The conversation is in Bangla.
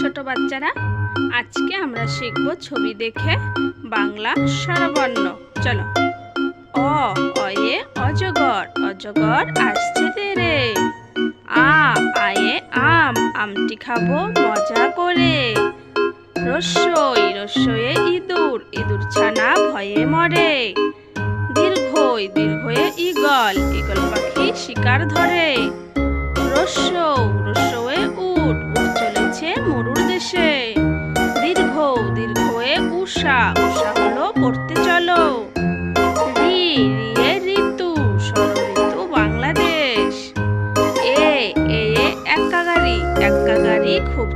ছোট বাচ্চারা, আজকে আমরা শিখব ছবি দেখে বাংলা স্বরবর্ণ। চলো। অ, অয়ে, অজগর অজগর আসছে তেরে আ, আয়ে, আম, আমটি খাব মজা করে। রস্যই রস্যয়ে ইঁদুর ইঁদুর ছানা ভয়ে মরে। দীর্ঘই, দীর্ঘয়ে ইগল ইগল পাখি শিকার ধরে। রস্যৌ দীর্ঘয়ে উষা। উষা হলো, পড়তে চলো। ঋতু ঋতু বাংলাদেশ। এ এ এ এক্কা গাড়ি এক্কা গাড়ি খুব